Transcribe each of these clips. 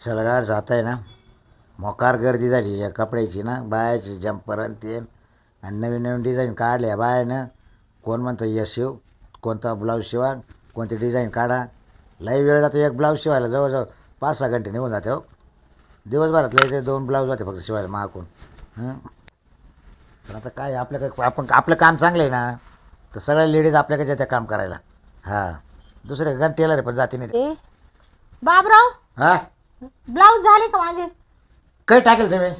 सलगाड जात आहे ना. मोकार गर्दी झाली या कपड्याची ना बायाची जम्पर आणि ते. आणि नवीन नवीन डिझाईन काढल्या बायानं. कोण म्हणतं यश शिव कोणता ब्लाऊज शिवा कोणती डिझाईन काढा. लई वेळ जातो एक ब्लाऊज शिवायला जवळजवळ पाच सहा घंटे निघून जाते हो. दिवसभरात लई ते दोन ब्लाऊज होते फक्त शिवायला मागून. हं. पण आता काय आपल्याकडे आपण आपलं काम चांगलं आहे ना तर सगळ्या लेडीज आपल्याकडे येत्या काम करायला. हां. दुसरे गण टेलर पण जाती नाही बाबराव? हां? ब्लाऊज झाले का माझे? काही टाकेल तुम्ही?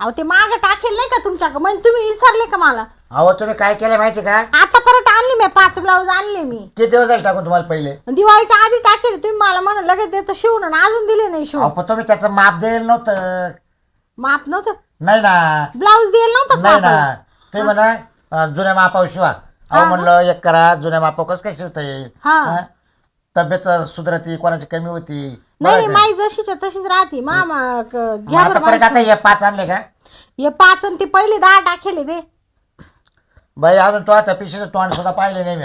अहो ते माग टाकेल नाही का तुमच्याकडे? म्हणजे तुम्ही विसरले का मला? अहो तुम्ही काय केलं माहिती का? आता परत आणली मी पाच ब्लाऊज आणले मी. किती दिवस झाले टाकून तुम्हाला पहिले? दिवाळीच्या आधी टाकेल तुम्ही मला म्हणा लगेच देतो शिवून आणि. अजून दिले नाही अहो शिवून पण तुम्ही त्याचं माप द्यायला नव्हतं. माप नव्हतं? नाही ना. ब्लाऊज दिले नव्हतं नाही ना. तुम्ही म्हणा अं, जुन्या मापावर शिवा. अहो. म्हणलं एक करा जुन्या मापावर कसं काय शिवता येईल? हा. हा? तब्येत सुधरती कोणाची कमी होती? नाही नाही बरं. का? माई जशीच्या तशीच राहते. मामा क- मग घ्या आता बरं आता. हे पाच आणले का? हे पाच आणि ते पहिले दहा टाकेले ते बाई अजून तो आता पिशीचं तोंड सुद्धा पाहिले नाही मी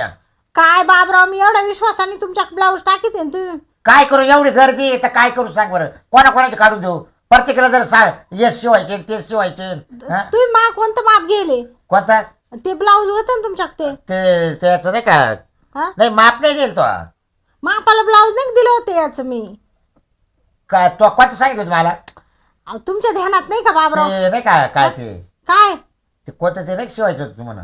काय बाबराव मी एवढ्या विश्वासाने तुमच्या ब्लाऊज टाकीत न तुम्ही? काय करू एवढी गर्दी आहे तर काय करू सांग बरं? कोणा कोणाचे काढून देऊ? प्रत्येकाला जर सांग येस शिवायचे तेच शिवायचे हा? तुम्ही मा कोणतं माप गेले? कोणता? ते ब्लाऊज होतं ना तुमच्याकडे ते? ते त्याचं नाही का? हा? नाही माप नाही देईल तो. मापाला ब्लाऊज नाही दिलं होतं याचं मी? काय तो कोणतं सांगितलं तुम्हाला अहो, तुमच्या ध्यानात नाही का बाबराव? ते नाही का काय ते? काय? ते कोणतं ते नाही का शिवायचं होतं तुम्हाला?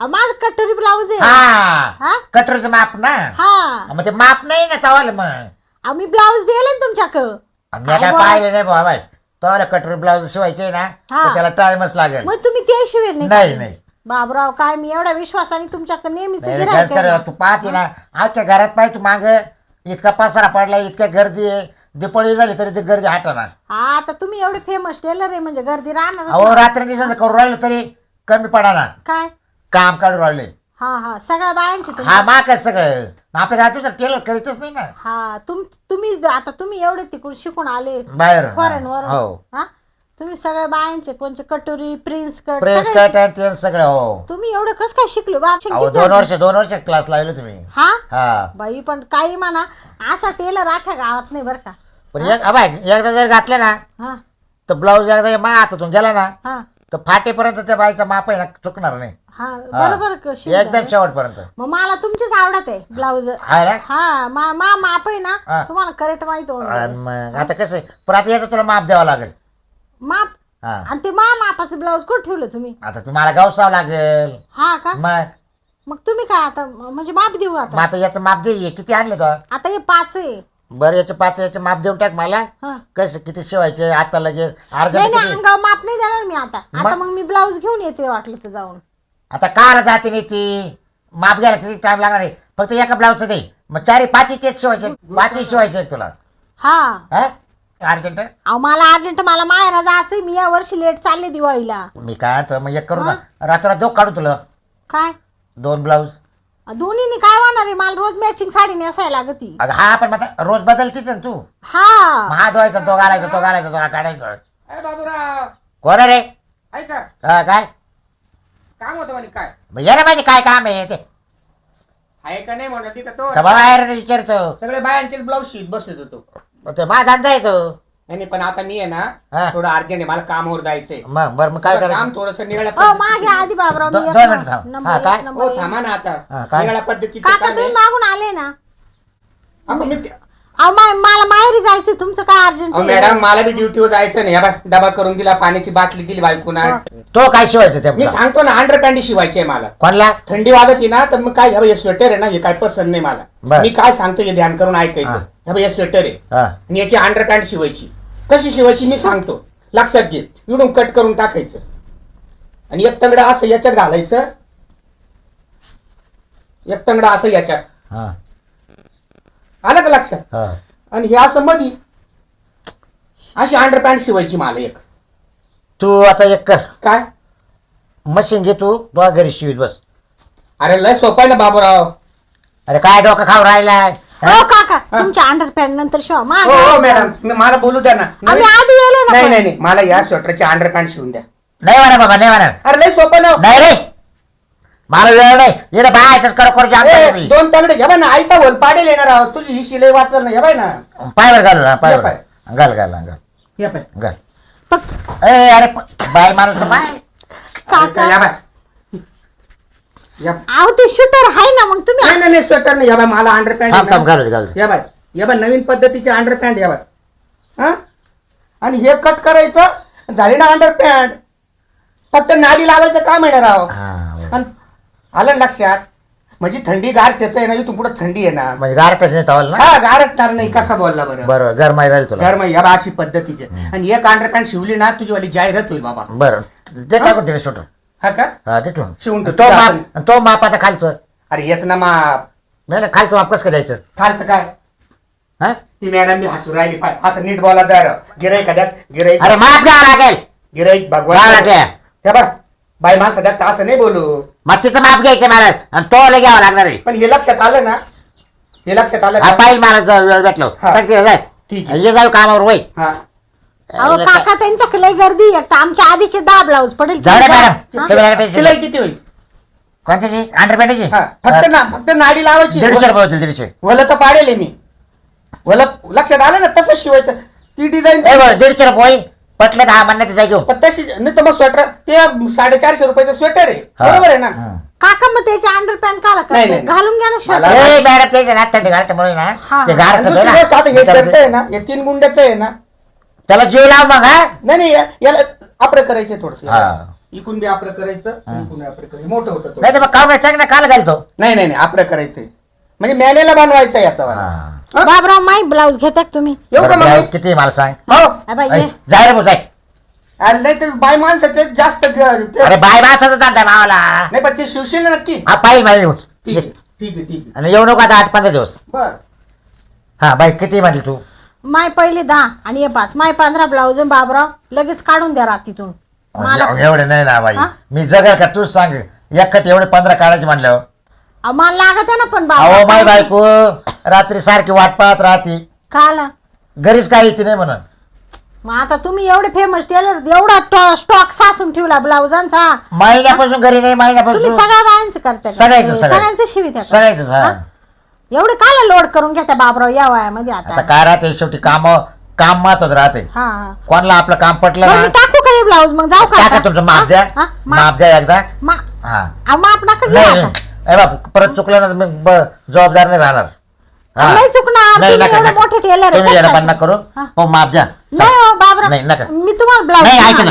अहो, माझं कटोरी ब्लाऊज आहे. हा. हा? कटोरीचं माप ना? हा. मग ते माप नाही ना तवाला मग. अहो, मी ब्लाऊज दिले तुमच्याकडं. मी काय काय बोला? पाहिले नाही बाबा तवाला कटोरी ब्लाऊज शिवायचे ना हा. तर त्याला टाइमच लागेल. मग तुम्ही ते शिवेल नाही नाही का? नाही बाबराव काय मी एवढ्या विश्वासाने तुमच्याकडे नेहमीच नाही, गिऱ्हाईक आहे. तू पाहते ना. आजच्या घरात पाहिजे तू माग. इतका पसारा पडला इतक्या गर्दी आहे. दिपाळी झाली तरी ती गर्दी हटणार. हा आता तुम्ही एवढे फेमस टेलर आहे म्हणजे गर्दी राहणार अहो रात्री दिवसाचं करू राहिलो तरी कमी पडाना काय? काम काढून राहिले. हा हा सगळ्या बायांचे तुम्ही. हा सगळं. आपल्या घरात तर टेलर करीतच नाही ना. हा तुम तुम्ही आता तुम्ही एवढे तिकडून शिकून आले. बाहेर फॉरेन वर हो. हा? तुम्ही सगळ्या बायांचे कोणचे कटोरी प्रिन्स कट प्रेस सगळे कट आणि ते सगळं हो. तुम्ही एवढं कस काय शिकलो? बा अहो दोन वर्ष दोन वर्ष क्लास लावले तुम्ही. हा? हा. बाई पण काही म्हणा असा टेलर आख्या गावात नाही बरं का. पण एक अबाय एकदा जर घातले ना हा. तर ब्लाऊज एकदा मा हातातून गेला ना हा. तर फाटेपर्यंत त्या बाईचा माप आहे ना चुकणार नाही. हा. बरोबर क- शिवता एकदम. शेवटपर्यंत. मग मला तुमचीच आवडत आहे ब्लाऊज हा ना? हा मा मा माप आहे हा. ना तुम्हाला करेक्ट माहीत होऊन आणि जाईल. मग आता कसं आहे? पण आता याचं तुला माप द्यावं लागेल. माप? हा. आणि ते मा मापाचं ब्लाऊज कुठे ठेवलं तुम्ही? आता तुम्हाला गावसावं लागेल. हा का? मग? मग तुम्ही काय आता म्हणजे माप देऊ मग आता आता याचं माप दे किती आणले तो आता हे पाच आहे. बरं याचं पाच याचं माप देऊन टाक मला. हा. कसं किती शिवायचे आता लगेच अर्धा नाही नाही किती अंगावर माप नाही देणार मी आता. आता मग? मी ब्लाऊज घेऊन येते वाटलं तर जाऊन. आता कार जाते नाही ती. माप घ्यायला किती टाइम लागणार आहे? फक्त एका ब्लाऊजचं दे. मग चारी पाचही तेच शिवायचे पाचही शिवायचे आहेत तुला. हा. हा? अर्जंट अहो मला अर्जंट मला माहेरा जायचंय. मी या वर्षी लेट चालले दिवाळीला. मी काय तर मग एक करू ना. रात्र जो काढू तुला. काय? दोन ब्लाऊज दोन्हीनी काय होणार आहे? मला रोज मॅचिंग साडी नेसायला लागती. अगं हा पण आता रोज बदलतीच ना तू? हा. हा धुवायचा तो घालायचा तो घालायचा तो काढायचा. अरे बाबूराव. कोण रे? ऐका हा, काय? काम होतं म्हणे काय? मग ये ना माझे काय काम आहे ते? आहे का नाही म्हणलं तिथं तो? बाबा विचारतो. सगळे बायांचे ब्लाऊज शीट बसत होतो मग ते माझा धंदा आहे तो. नाही नाही, पण आता मी आहे हा. ना थोडं अर्जंट आहे मला कामावर जायचंय. मग बरं मग काय थोडं काम थोडस निराळ्या हो मागे पद्धतीचं- आधी बाबराव मी दो- एक दोन ना- मिनिट थांब. नंबर हा, एक, काय? नंबर हो एक. थांबा ना आता. हा, काय? निराळ्या पद्धतीचं काका काम तुम्ही आहे. मागून आले ना. आपण मी ते- अहो मा- मला माहेरी जायचंय तुमचं काय अर्जंट अहो, मॅडम मला बी ड्युटीवर जायचं नाही. हा बघ, डबा करून दिला पाण्याची बाटली दिली बायकोना. तो काय शिवायचं ते मी सांगतो ना अंडर पॅन्ट शिवायची आहे मला. कोणला? थंडी वाजत ना तर मग काय हे हे स्वेटर आहे ना हे काय पसंत नाही मला. बर. मी काय सांगतो हे ध्यान करून ऐकायचं. हा. बघ, स्वेटर आहे. हा. आणि याची अंडर पॅन्ट शिवायची. कशी शिवायची? मी सांगतो. लक्षात घे. इकडून कट करून टाकायचं. आणि एक तंगडा असं याच्यात घालायचं. एक तंगडा असं याच्यात. हा. आलं का लक्षात? हा. आणि हे असं मधी. अशी अंडर पॅन्ट शिवायची मला एक. तू आता एक कर. काय? मशीन घे तू. तुझ्या घरी शिवीत बस. अरे लय सोपं आहे ना बाबूराव. अरे काय डोकं खाऊ राहिलाय? हो काका तुमच्या अंडर पॅन्ट नंतर शिवा हो मागे हो मॅडम. मी- मला बोलू द्या ना. आम्ही आधी येले ना नाही. नाही नाही. मला या स्वेटरची अंडर पॅन्ट शिवून द्या. नाही म्हणा बाबा नाही म्हणा अरे लय सोपं ना नाही रे. मला वेळ नाही. येणं बायच कर करू जाम ए, तुम्ही दोन तंगडे हे बाय ना आयता होल पाडेल येणार आहोत. तुझी ही शिलाई वाचल ना हे बाय ना. पायवर घालू ना हे पायवर पाय. घाल घाल घाल. या बाय घाल. ए अरे प- बाय माणूस बाय काका. या बाय या अहो ते शूटर आहे ना मग तुम्ही नाही नाही नाही स्वेटर नाही. या बाय मला अंडर थांब थांब पॅन्ट घालू घालू या बाय या बाय नवीन पद्धतीचे अंडर पॅन्ट या बाय हा? आणि हे कट करायचं झाली ना अंडर पॅन्ट फक्त नाडी लावायचं काम आहे ना राव. हा बरं. आणि आलं ना लक्षात म्हणजे थंडी गार त्याचं आहे ना इथून पुढे थंडी आहे ना. म्हणजे गारटच नाही तवाल ना? हा गारटणार नाही कसा बोलला बरं? बरोबर गरमाई राहील तुला. घर मग या बा अशी पद्धतीचे. आणि एक अंडर पॅन्ट शिवली ना तुझी वाली जाहिरात होईल बाबा. बरं ते टाकून तिथे सुट हा का? हा शिवून तो. माप तो माप आता खालचं. अरे हेच ना माप. नाही ना खालचं माप कसं काय द्यायचं खालचं काय? हा? ती मॅडम मी हसू राहिली. पाय असं नीट बोला जरा. गिराईक द्या गिराईक अरे माप द्यावं लागेल. गिराईक भगवान. लागेल. हे बघ बाई माणसं द्या असं नाही बोलू. मग तिचं माप घ्यायचं मला. आणि तो लय घ्यावं लागणार आहे. पण हे लक्षात आलं ना? हे लक्षात आलं हा का? पाहिजे मला वेळ भेटलो. हा. ठीक आहे. ये जाऊ कामावर वय हा. अहो काका त्यांच्याकडे लय गर्दी आहे. एक तर आमच्या आधीचे दहा ब्लाऊज पडेल जाऊ हा? तुम्ही नका शिलाई. किती होईल? कोणत्याची? हा फक्त ना फक्त नाडी लावायची. दीडशे रुपये होतील दीडशे. वलं तर पाडेल आहे मी. वलं लक्षात आलं ना तसंच शिवायचं. ती डिझाईन ए बरं, दीडशे रुपये होईल. पटलं तर हा म्हणण्यात जाय घेऊ. पण तशी नाही तर मग स्वेटर ते साडेचारशे रुपयाचं स्वेटर आहे. बरोबर आहे ना? काका मग त्याचे अंडर पॅन्ट काला नाही, करते? नाही. घालून घ्या ना शर्ट ए मॅडम ते ना थंडी गारठ्यामुळे ना हा. ते दुसरी गोष्ट आता हे शर्ट आहे ना हे तीन गुंड्याचं आहे ना त्याला जीव लाव मग हा? नाही नाही या- याला आपलं करायचं थोडस हा. इकून बी आपलं करायचं इकून बी आपलं करायचं. मोठं होतं थोडं. नाही तर मग कावडा टाक ना काल घालतो. नाही नाही नाही आपलं करायचंय. म्हणजे मॅनेला बनवायचं याचा वाला. हा. हा? बाबराव माई ब्लाऊज घेता का तुम्ही? येऊ का बरं, मग ब्लाऊज किती आहे मला सांग. हो. अ बाई, ऐ, ये. जाय रे भाऊ, जाय. आणि नाही तर बाय माणसाचे जास्त ग- ते- अरे बाय माणसाचा जाता भावाला नाही पण ते शिवशील ना नक्की? हा पाहिजे ठीक आहे ठीक आहे ठीक आहे. आणि येऊ नको आता आठ पंधरा दिवस. बर. हा बाई किती म्हणली तू? माय पहिले दहा आणि हे पाच. माय पंधरा ब्लाऊज बाबराव लगेच काढून द्या रात्रीतून मला एव- एवढे नाही ना बाई. हा? मी जगल का तूच सांग. एकट एवढे पंधरा काढायचे म्हणल्यावर. अहो, मला लागत आहे ना पण अहो माय बाबा बायको रात्री सारखी वाट पाहत राहते. खाला घरीच काय येते नाही म्हणून. मग आता तुम्ही एवढे फेमस टेलर एवढा स्टॉक सासून ठेवला ब्लाऊजांचा. महिन्यापासून घरी नाही तुम्ही महिन्यापासून सगळ्या बायांचं करता का? सगळ्याचं, सगळ्याचं. सगळ्यांचं शिवित सगळ्याच हा. एवढे काला लोड करून घेता बाबराव या वयामध्ये आता आता काय राहते शेवटी काम काम महत्वाच राहते हा हा कोणाला आपलं काम पटलं ना टाकू का ब्लाऊज मग जाऊ का टाका आता? तुमचं माप? द्या हा? माप माप द्या एकदा मा- हा अहो, माप नका घेऊ नाही आता नाही. ए बाप परत चुकलं ना मी ब- जबाबदार नाही राहणार हा. नाही चुकणार नाही, तुम्ही नका, एवढे नका. मोठे टेलर आहे, तुम्ही कसं याला काय? बंद करू हा. हो माप द्या नाही हो बाबरा नाही, नका. मी तुम्हाला ब्लाऊज नाही मग.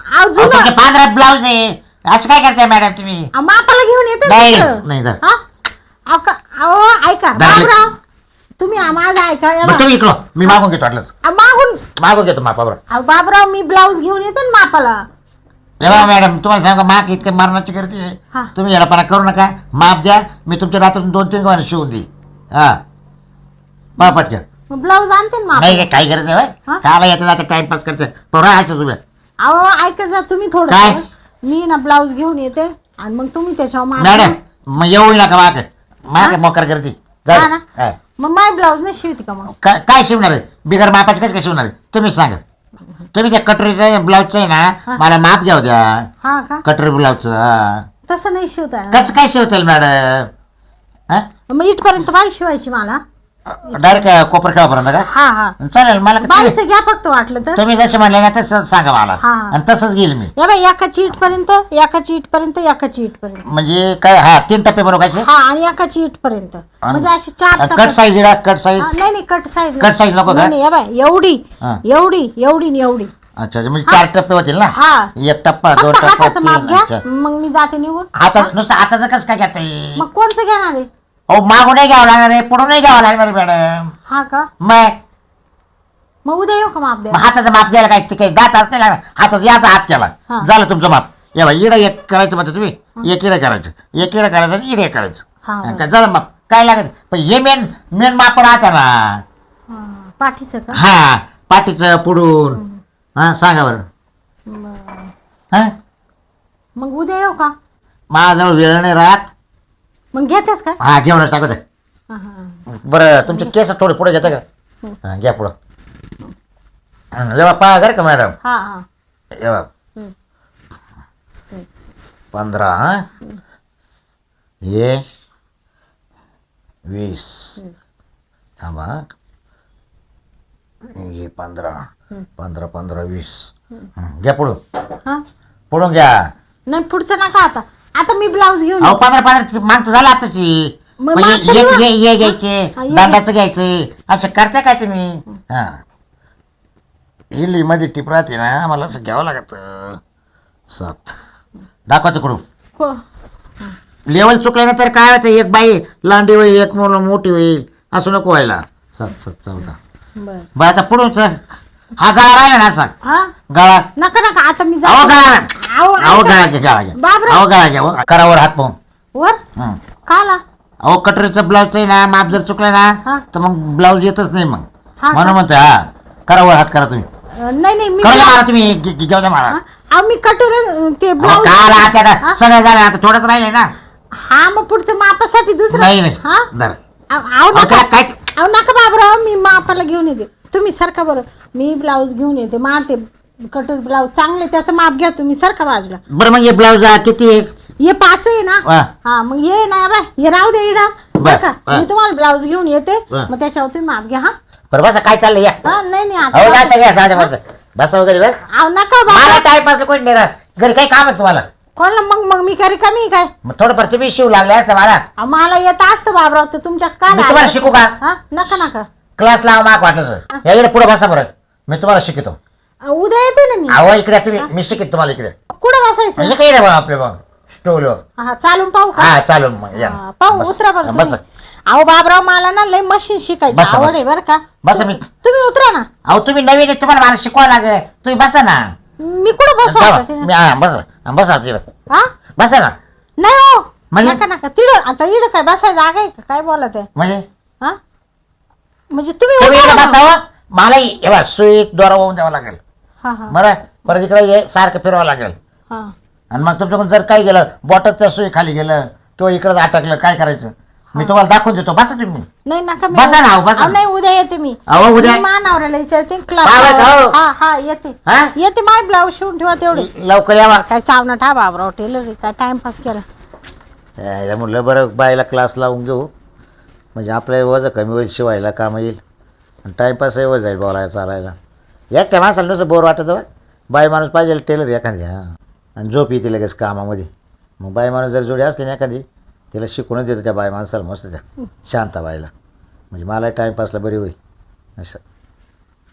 अहो, जुनं. तुमचे ब्लाऊज आहे असं काय करताय मॅडम तुम्ही अहो, मापाला घेऊन येते नाही, तिथं. नाही, नाही. हा? अहो, का- अहो, ऐका. बाबराव तुम्ही आ- माझं ऐका या बरं बा. तुम्ही इकडं मी मागून घेतो वाटलं मागून मागून घेतो मापावर अहो, बाबराव मी ब्लाऊज घेऊन येते ना मापाला ए बा मॅडम तुम्हाला सांगा माप इतकं मारण्याची करते हा. तुम्ही येडपणा करू नका माप द्या मी तुमच्या रात्री दोन तीन गावाने शिवून देईन हा बा पटकन मग ब्लाऊज आणते ना नाही मापाला काय काही गरज नाही. हा? काला येतं जातं टाइमपास करते तो राहायचं तुम्ही अहो ऐका जा तुम्ही थोडं काय? मी ना ब्लाऊज घेऊन येते आणि मग तुम्ही त्याच्यावर मॅडम मग येऊ नका माग. माग? मोकर करते. हा? हा. मग माय ब्लाऊज नाही शिवते का मग? काय काय शिवणार आहे? बिगर मापाचे कसं काय शिवणार आहे? तुम्हीच सांगा. तुम्ही त्या कटोरीचं ब्लाऊजचं आहे हा. ना मला माप घ्याव द्या. हा का? कटोरी ब्लाऊजचं. तसं नाही शिवता येणार. कसं काय शिवतील मॅडम? हा? मग इथपर्यंत बाई शिवायची मला. डायरेक्ट कोपर खेळापर्यंत का? हा हा. चालेल मला का- तुम्ही- बाईचं घ्या फक्त वाटलं तर. तुम्ही जसे म्हणले ना तसं सांगा मला. हा. आणि तसंच घेईल मी. या बाई एकाची इटपर्यंत एकाची इटपर्यंत एकाची इटपर्यंत. म्हणजे काय हा तीन टप्पे बनवायचे हा आणि एकाची इटपर्यंत. म्हणजे असे चार कट टप्पे- साईज कट साईज हा, नाही नाही कट साईज कट size नको का? नाही या बाई एवढी हा. एवढी एवढी आणि एवढी. अच्छा अच्छा, म्हणजे चार टप्पे होतील ना? हा. एक टप्पा दोन फक्त टप्पा हाताचं माप तीन घ्या. अच्छा. मग मी जाते निघून. हाता नुसतं हाताचं कसं काय घेता येईल? मग कोणचं घेणार आहे? अहो मागून नाही घ्यावं लागणार आहे पुढून नाही घ्यावं लागणार आहे, मॅडम. हा का? मग? मग उद्या येऊ का माप द्या हाताचं माप घ्यायला काय ते काही दात नाही लागणार हाताचा याचा हात केला हा. झालं तुमचं माप. या बाई इडं एक करायचं म्हणते तुम्ही. एक इडं करायचं. एक इडं करायचं आणि इडे करायचं. हा. हा, काय झालं माप काय लागत पण हे मेन मेन माप राहतं ना. हा, पाठीचं का? हा पाठीचं पुढून. हा सांगा बरं. बरं. हा? मग उद्या येऊ का? माझ्याजवळ वेळ नाही राहत. मग घेतेस का? हा जेवण टाकू दे हा, हा. बरं तुमचे केस थोडे पुढे घेता का? हा. घ्या पुढं. हा, जेव्हा पहा बरं का मॅडम? हा हा. जेव्हा हम्म. पंधरा हा? हे. वीस. थांबा हे. पंधरा. पंधरा पंधरा वीस. हं, घ्या पुढून हा. पुढून घ्या. नाही पुढचं नका आता. आता मी ब्लाऊज घेऊन अहो पंधरा पंधरा मागचं झालं आताची. मग म्हणजे एक घेऊ. हे हे हा, घ्यायचे हे दांडाचं घ्यायचं. असं करता काय तुम्ही? हा. इली मध्ये टिप राहते ना मला असं घ्यावं लागत. सात. दाखवा तिकडून. हो. लेवल चुकल्यानंतर काय होतं? एक बाई लांडी होईल एक मुलं मोठी होईल. असं नको व्हायला. सात सात चौदा. बर. बरं आता पुढून चल. हा गळा राहिला ना हा गळा नका नका आता मी अहो जाते. गळा अहो, अहो ऐका. गळा घ्या गळा घ्या बापरे. अहो गळा घ्या हो. करावर हात पाहून वर हं. काला अहो कटोरीचं ब्लाऊज आहे ना माप जर चुकलं हा. ना तर मग ब्लाऊज येतच नाही मग हा म्हणून का? म्हणतो हा करावर हात करा तुम्ही अं, नाही नाही मी करू द्या मला तुम्ही घेऊ द्या हा? अहो मी कटोरे ते अहो, ब्लाऊज काय आला आता हा? का? सगळं झालं आता थोडंच राहिले ना हा मग पुढचं मापासाठी दुसरं नाही नाही हा धर. अहो अहो, अहो, नका काय अहो नका बाबराव मी मापाला घेऊन येते तुम्ही सारखा बरं मी ब्लाऊज घेऊन येते मा ते कटोरी ब्लाऊज चांगले त्याचं माप घ्या तुम्ही सारखा बाजूला. बरं मग हे ब्लाऊज किती आहे? हे पाच आहे ना. हा मग ये ना बाय हे राहू दे इडा. बर, का? बर. मी तुम्हाला ब्लाऊज घेऊन येते. मग त्याच्यावर तुम्ही माप घ्या हा. बरं बसा काय चाललंय या. हा नाही नाही आता घ्या बसा. बसा वगैरे बरं नका मला बाबा टाइमपास कोणी नाही राहत. घरी काही काम आहे तुम्हाला? कोणाला मग मग मी करी कमी काय? मग थोडंफार तुम्ही शिव लागले असतं मला. अहो, मला येत असतं बाबराव तर तुमच्या काय मी तुम्हाला लागलं? शिकू का? हा नका नका. क्लास लावा माग वाटलं सर. याकडे पुढे बसा बरं. मी तुम्हाला शिकतो. उद्या येते ना मी. अहो इकडे तुम्ही. मी शिकित तुम्हाला इकडे. कुठं बसायचं? म्हणजे काही नाही बा आपले मग स्टोलवर हा चालून पाहू का? हा चालू मग या. हा, पाहू बस. उतरा बरं तुम्ही. बस. अहो बाबराव मला ना लय मशीन शिकायची बसा, आवड बसा. आहे बरं का. बसा मी. तुम्ही उतरा ना. अहो तुम्ही नवीन आहे तुम्हाला मला शिकवा लागेल. तुम्ही बसा ना. मी कुठं बसू जावा. मी- हा, बसा. बसा तिकडे. हा? बसा ना. नाही हो. म्हणजे? नका नका. तिड आता इड काय बसायचं जागा आहे का? काय बोलत आहे? म्हणजे? हा? म्हणजे तुम्ही तुम्ही उतरा इकडे ना. बसावं? मला हे बघा सुई द्वारा होऊन द्यावं लागेल. हा हा. बरं परत इकडे ये सारखं फिरवावं लागेल. हा. आणि मग तुमच्याकडून जर काही गेलं बॉटल त्या सुई खाली गेलं किंवा इकडं अटकलं काय करायचं? मी तुम्हाला दाखवून देतो. बसा तुम्ही. नाही नका मी बसा ना, अहो, बसा अहो. नाही उद्या येते मी. अहो, उद्या? मी मानावऱ्याला विचारते क्लास. हा हा येते. हा? येते माय ब्लाऊज शिवून ठेवा तेवढे. लवकर यावा. काय चावना ठा बाबराव टेलर काय टाइमपास केला. यायला म्हटलं बरं बाईला क्लास लावून घेऊ. म्हणजे आपलं वजन कमी होईल शिवायला काम येईल. आणि टाईमपासही वज जाईल बोलायला चालायला. एकट्या माणसाला नुसतं बोर वाटत बा बाई माणूस पाहिजे टेलर एखादी हां आणि झोप येते लगेच कामामध्ये. मग बाई माणूस जर जोडी असली ना एखादी तिला शिकूनच देतो त्या बाई माणसाला मस्त त्या. शांता बाईला म्हणजे मला टाईमपासला बरी होईल. असं.